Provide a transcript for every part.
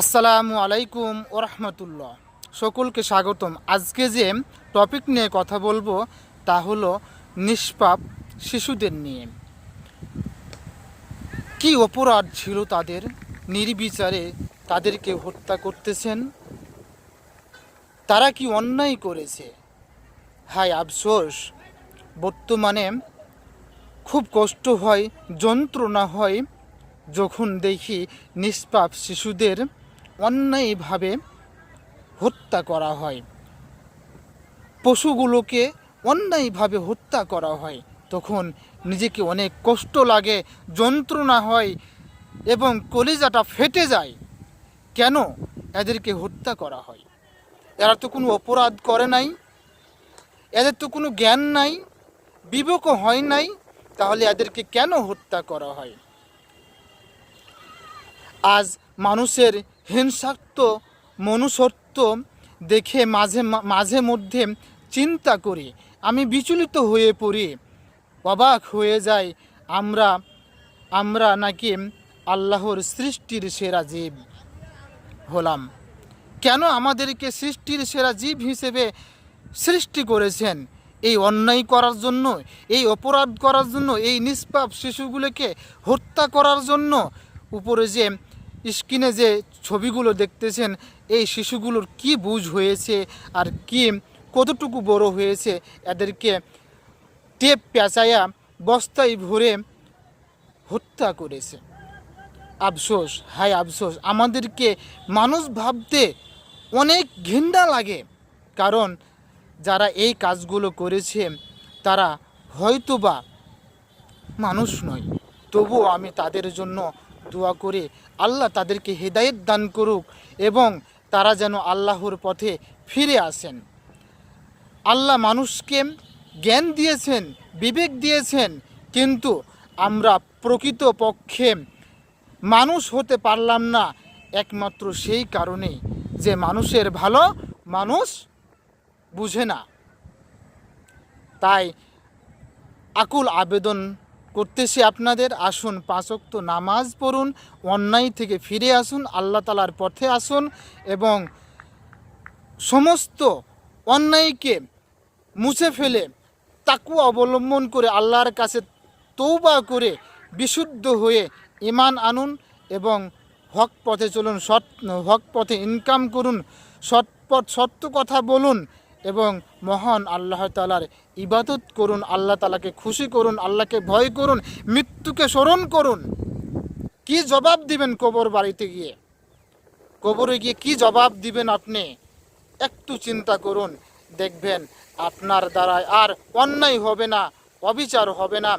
আসসালামু আলাইকুম ওরহমতুল্লাহ সকলকে স্বাগতম। আজকে যে টপিক নিয়ে কথা বলব তা হলো নিষ্পাপ শিশুদের নিয়ে। কি অপরাধ ছিল তাদের? নির্বিচারে তাদেরকে হত্যা করতেছেন। তারা কি অন্যায় করেছে? হায় আফসোস। বর্তমানে খুব কষ্ট হয়, যন্ত্রণা হয় যখন দেখি নিষ্পাপ শিশুদের অন্যায়ভাবে হত্যা করা হয়। পশুগুলোকে অন্যায়ভাবে হত্যা করা হয়। তখন নিজেকে অনেক কষ্ট লাগে, যন্ত্রণা হয় এবং কলিজাটা ফেটে যায়। কেন এদেরকে হত্যা করা হয়? এরা তো কোনো অপরাধ করে নাই। এদের তো কোনো জ্ঞান নাই বিবেকও হয় নাই, তাহলে এদেরকে কেন হত্যা করা হয়? আজ মানুষের হিংসাত্ম, মনুষ্যত্ব দেখে মাঝে মাঝে মধ্যে চিন্তা করি। আমি বিচলিত হয়ে পড়ি। অবাক হয়ে যায় আমরা আমরা নাকি আল্লাহর সৃষ্টির সেরা জীব হলাম। কেন আমাদেরকে সৃষ্টির সেরা জীব হিসেবে সৃষ্টি করেছেন? এই অন্যায় করার জন্য, এই অপরাধ করার জন্য, এই নিষ্পাপ শিশুগুলোকে হত্যা করার জন্য উপরে যে স্ক্রিনে যে ছবিগুলো দেখতেছেন, এই শিশুগুলোর কি বুঝ হয়েছে আর কি কতটুকু বড় হয়েছে, এদেরকে টেপ পেঁচাইয়া বস্তায় ভরে হত্যা করেছে। আফসোস, হায় আফসোস, আমাদেরকে মানুষ ভাবতে অনেক ঘৃণা লাগে, কারণ যারা এই কাজগুলো করেছে, তারা হয়তোবা মানুষ নয়। তবুও আমি তাদের জন্য দোয়া করে আল্লাহ তাদেরকে হেদায়েত দান করুক এবং তারা যেন আল্লাহর পথে ফিরে আসেন। আল্লাহ মানুষকে জ্ঞান দিয়েছেন, বিবেক দিয়েছেন, কিন্তু আমরা প্রকৃত পক্ষে মানুষ হতে পারলাম না, একমাত্র সেই কারণেই যে মানুষের ভালো মানুষ বুঝে না। তাই আকুল আবেদন করতেছি আপনাদের, আসুন পাঁচক্ত নামাজ পড়ুন, অন্যায় থেকে ফিরে আসুন, আল্লাহ তালার পথে আসুন এবং সমস্ত অন্যায়কে মুছে ফেলে তাকু অবলম্বন করে আল্লাহর কাছে তৌবা করে বিশুদ্ধ হয়ে ইমান আনুন এবং হক পথে চলুন, সৎ, হক পথে ইনকাম করুন, সৎ পথ, সত্য কথা বলুন এবং মহান আল্লাহ তালার ইবাদত করুন, আল্লাহ তালাকে খুশি করুন, আল্লাহকে ভয় করুন, মৃত্যুকে স্মরণ করুন। কি জবাব দিবেন কবর বাড়িতে গিয়ে? কবরে গিয়ে কি জবাব দিবেন আপনি? একটু চিন্তা করুন, দেখবেন আপনার দ্বারায় আর অন্যায় হবে না, অবিচার হবে না।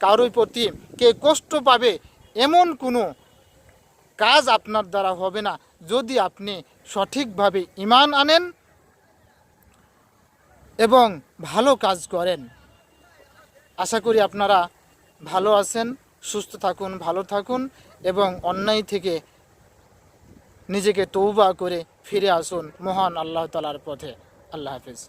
কারোর প্রতি কে কষ্ট পাবে এমন কোনো কাজ আপনার দ্বারা হবে না। যদি আপনি সঠিকভাবে ইমান আনেন এবং ভালো কাজ করেন। আশা করি আপনারা ভালো আছেন, সুস্থ থাকুন, ভালো থাকুন এবং অন্যায় থেকে নিজেকে তৌবা করে ফিরে আসুন মহান আল্লাহ তালার পথে। আল্লাহ হাফিজ।